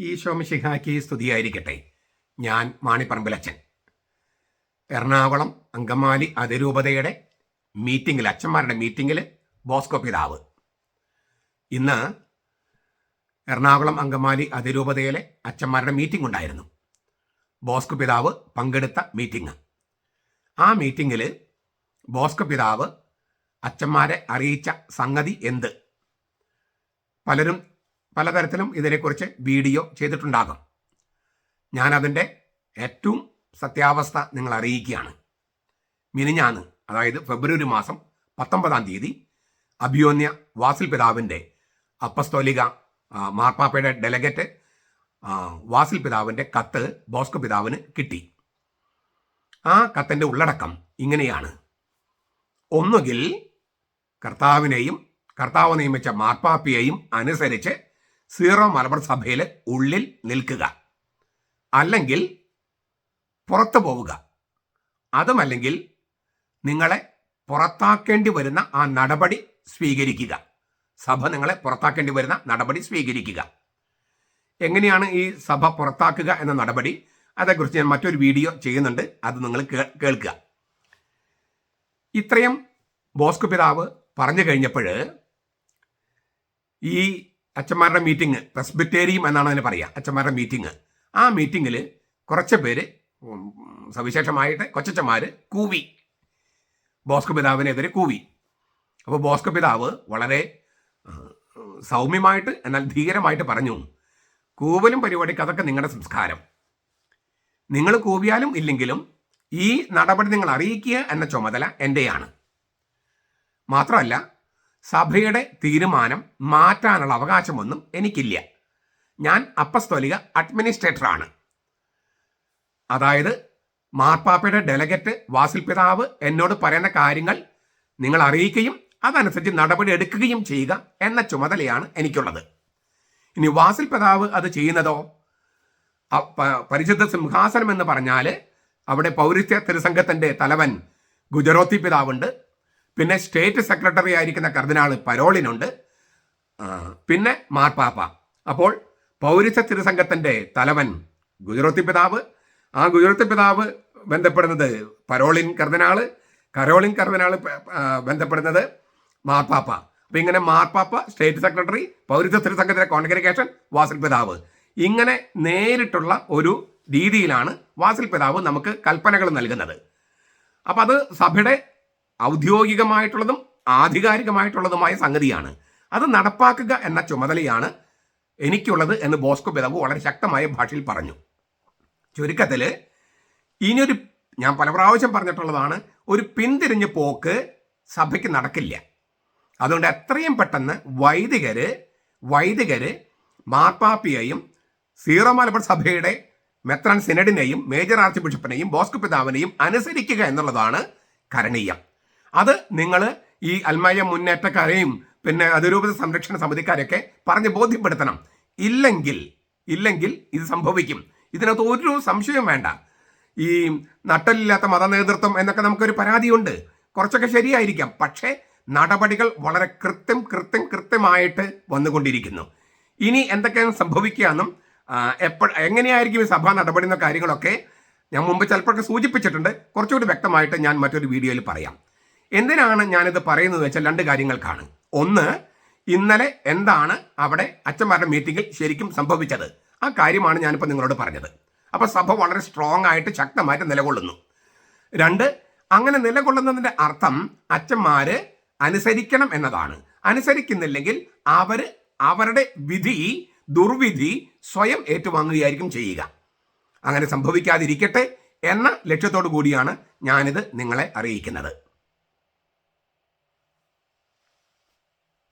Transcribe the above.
ഈശോമിശിഹാക്കി സ്തുതിയായിരിക്കട്ടെ. ഞാൻ മാണിപ്പറമ്പിലച്ചൻ എറണാകുളം അങ്കമാലി അതിരൂപതയുടെ മീറ്റിംഗിൽ അച്ഛന്മാരുടെ മീറ്റിംഗിൽ ബോസ്കോ പിതാവ്. ഇന്ന് എറണാകുളം അങ്കമാലി അതിരൂപതയിലെ അച്ഛന്മാരുടെ മീറ്റിംഗ് ഉണ്ടായിരുന്നു. ബോസ്കോ പിതാവ് പങ്കെടുത്ത മീറ്റിംഗ് ആ മീറ്റിംഗിൽ ബോസ്കോ പിതാവ് അച്ഛന്മാരെ അറിയിച്ച സംഗതി എന്ത്? പലരും പലതരത്തിലും ഇതിനെക്കുറിച്ച് വീഡിയോ ചെയ്തിട്ടുണ്ടാകും. ഞാനതിന്റെ ഏറ്റവും സത്യാവസ്ഥ നിങ്ങൾ അറിയിക്കുകയാണ്. മിനിഞ്ഞാന്ന് അതായത് ഫെബ്രുവരി മാസം പത്തൊമ്പതാം തീയതി അഭിയോന്യ വാസിൽ പിതാവിന്റെ അപ്പസ്തോലിക മാർപ്പാപ്പയുടെ ഡെലഗറ്റ് വാസിൽ പിതാവിന്റെ കത്ത് ബോസ്കോ പിതാവിന് കിട്ടി. ആ കത്തിന്റെ ഉള്ളടക്കം ഇങ്ങനെയാണ്. ഒന്നുകിൽ കർത്താവിനെയും കർത്താവ് നിയമിച്ച മാർപ്പാപ്പിയെയും അനുസരിച്ച് സീറോ മലബാർ സഭയിൽ ഉള്ളിൽ നിൽക്കുക. അല്ലെങ്കിൽ പുറത്തു പോവുക. അതുമല്ലെങ്കിൽ നിങ്ങളെ പുറത്താക്കേണ്ടി വരുന്ന ആ നടപടി സ്വീകരിക്കുക. സഭ നിങ്ങളെ പുറത്താക്കേണ്ടി വരുന്ന നടപടി സ്വീകരിക്കുക. എങ്ങനെയാണ് ഈ സഭ പുറത്താക്കുക എന്ന നടപടി? അതേക്കുറിച്ച് ഞാൻ മറ്റൊരു വീഡിയോ ചെയ്യുന്നുണ്ട്. അത് നിങ്ങൾ കേൾക്കുക. ഇത്രയും ബോസ്കു പിതാവ് പറഞ്ഞു കഴിഞ്ഞപ്പോൾ ഈ അച്ഛന്മാരുടെ മീറ്റിംഗ് പ്രസ്ബിറ്റേറിയം എന്നാണ് അതിന് പറയുക അച്ഛന്മാരുടെ മീറ്റിംഗ് ആ മീറ്റിങ്ങിൽ കുറച്ച് പേര് സവിശേഷമായിട്ട് കൊച്ചമാർ കൂവി. ബോസ്കോ പിതാവിനെതിരെ കൂവി. അപ്പോൾ ബോസ്കോ പിതാവ് വളരെ സൗമ്യമായിട്ട് എന്നാൽ ധീരമായിട്ട് പറഞ്ഞു കൂവലും പരിപാടിക്ക് അതൊക്കെ നിങ്ങളുടെ സംസ്കാരം. നിങ്ങൾ കൂവിയാലും ഇല്ലെങ്കിലും ഈ നടപടി നിങ്ങൾ അറിയിക്കുക എന്ന ചുമതല എന്റെയാണ് മാത്രമല്ല സഭയുടെ തീരുമാനം മാറ്റാനുള്ള അവകാശമൊന്നും എനിക്കില്ല. ഞാൻ അപ്പസ്തോലിക അഡ്മിനിസ്ട്രേറ്ററാണ്. അതായത് മാർപ്പാപ്പയുടെ ഡെലഗറ്റ് വാസിൽ പിതാവ് എന്നോട് പറയുന്ന കാര്യങ്ങൾ നിങ്ങൾ അറിയിക്കുകയും അതനുസരിച്ച് നടപടി എടുക്കുകയും ചെയ്യുക എന്ന ചുമതലയാണ് എനിക്കുള്ളത്. ഇനി വാസിൽ പിതാവ് അത് ചെയ്യുന്നതോ? പരിശുദ്ധ സിംഹാസനം എന്ന് പറഞ്ഞാൽ അവിടെ പൗരസ്ത്യ തിരുസംഘത്തിന്റെ തലവൻ ഗുജറോത്തി പിതാവുണ്ട്. പിന്നെ സ്റ്റേറ്റ് സെക്രട്ടറി ആയിരിക്കുന്ന കർദിനാൾ പരോളിനുണ്ട്. പിന്നെ മാർപ്പാപ്പ അപ്പോൾ പൗരസ്ത്യ തിരുസംഘത്തിന്റെ തലവൻ ഗുജറാത്തി പിതാവ്. ആ ഗുജറാത്തി പിതാവ് ബന്ധപ്പെടുന്നത് പരോളിൻ കർദിനാൾ കരോളിൻ കർദിനാൾ ബന്ധപ്പെടുന്നത് മാർപ്പാപ്പ അപ്പൊ ഇങ്ങനെ മാർപ്പാപ്പ സ്റ്റേറ്റ് സെക്രട്ടറി പൗരസ്ത്യ തിരുസംഘത്തിന്റെ കോൺഗ്രിഗേഷൻ വാസിൽ പിതാവ്. ഇങ്ങനെ നേരിട്ടുള്ള ഒരു രീതിയിലാണ് വാസിൽ പിതാവ് നമുക്ക് കൽപ്പനകൾ നൽകുന്നത്. അപ്പം അത് സഭയുടെ ഔദ്യോഗികമായിട്ടുള്ളതും ആധികാരികമായിട്ടുള്ളതുമായ സംഗതിയാണ്. അത് നടപ്പാക്കുക എന്ന ചുമതലയാണ് എനിക്കുള്ളത് എന്ന് ബോസ്കോ പിതാവ് വളരെ ശക്തമായ ഭാഷയിൽ പറഞ്ഞു. ചുരുക്കത്തിൽ ഇനിയൊരു ഞാൻ പല പ്രാവശ്യം പറഞ്ഞിട്ടുള്ളതാണ് ഒരു പിന്തിരിഞ്ഞ് പോക്ക് സഭയ്ക്ക് നടക്കില്ല. അതുകൊണ്ട് എത്രയും പെട്ടെന്ന് വൈദികര് വൈദികര് മാർപ്പാപ്പിയെയും സീറോ മലബാർ സഭയുടെ മെത്രാൻ സിനഡിനെയും മേജർ ആർച്ച് ബിഷപ്പിനെയും ബോസ്കോ പിതാവിനെയും അനുസരിക്കുക എന്നുള്ളതാണ് കരണീയം. അത് നിങ്ങൾ ഈ അൽമായ മുന്നേറ്റക്കാരെയും പിന്നെ അതിരൂപത സംരക്ഷണ സമിതിക്കാരെയൊക്കെ പറഞ്ഞ് ബോധ്യപ്പെടുത്തണം. ഇല്ലെങ്കിൽ ഇല്ലെങ്കിൽ ഇത് സംഭവിക്കും. ഇതിനകത്ത് ഒരു സംശയം വേണ്ട. ഈ നട്ടലില്ലാത്ത മതനേതൃത്വം എന്നൊക്കെ നമുക്കൊരു പരാതിയുണ്ട്. കുറച്ചൊക്കെ ശരിയായിരിക്കാം. പക്ഷേ നടപടികൾ വളരെ കൃത്യം കൃത്യം കൃത്യമായിട്ട് വന്നുകൊണ്ടിരിക്കുന്നു. ഇനി എന്തൊക്കെയാണ് സംഭവിക്കുകയെന്നും എപ്പോൾ എങ്ങനെയായിരിക്കും ഈ സഭാ നടപടി എന്ന കാര്യങ്ങളൊക്കെ ഞാൻ മുമ്പ് ചിലപ്പോഴൊക്കെ സൂചിപ്പിച്ചിട്ടുണ്ട്. കുറച്ചുകൂടി വ്യക്തമായിട്ട് ഞാൻ മറ്റൊരു വീഡിയോയിൽ പറയാം. എന്തിനാണ് ഞാനിത് പറയുന്നത് വെച്ചാൽ രണ്ട് കാര്യങ്ങൾക്കാണ് ഒന്ന് ഇന്നലെ എന്താണ് അവിടെ അച്ഛന്മാരുടെ മീറ്റിംഗിൽ ശരിക്കും സംഭവിച്ചത്? ആ കാര്യമാണ് ഞാനിപ്പോൾ നിങ്ങളോട് പറഞ്ഞത്. അപ്പോൾ സഭ വളരെ സ്ട്രോങ് ആയിട്ട് ശക്തമായിട്ട് നിലകൊള്ളുന്നു. രണ്ട് അങ്ങനെ നിലകൊള്ളുന്നതിന്റെ അർത്ഥം അച്ഛന്മാര് അനുസരിക്കണം എന്നതാണ്. അനുസരിക്കുന്നില്ലെങ്കിൽ അവർ അവരുടെ വിധി ദുർവിധി സ്വയം ഏറ്റുവാങ്ങുകയായിരിക്കും ചെയ്യുക. അങ്ങനെ സംഭവിക്കാതിരിക്കട്ടെ എന്ന ലക്ഷ്യത്തോടു കൂടിയാണ് ഞാനിത് നിങ്ങളെ അറിയിക്കുന്നത്.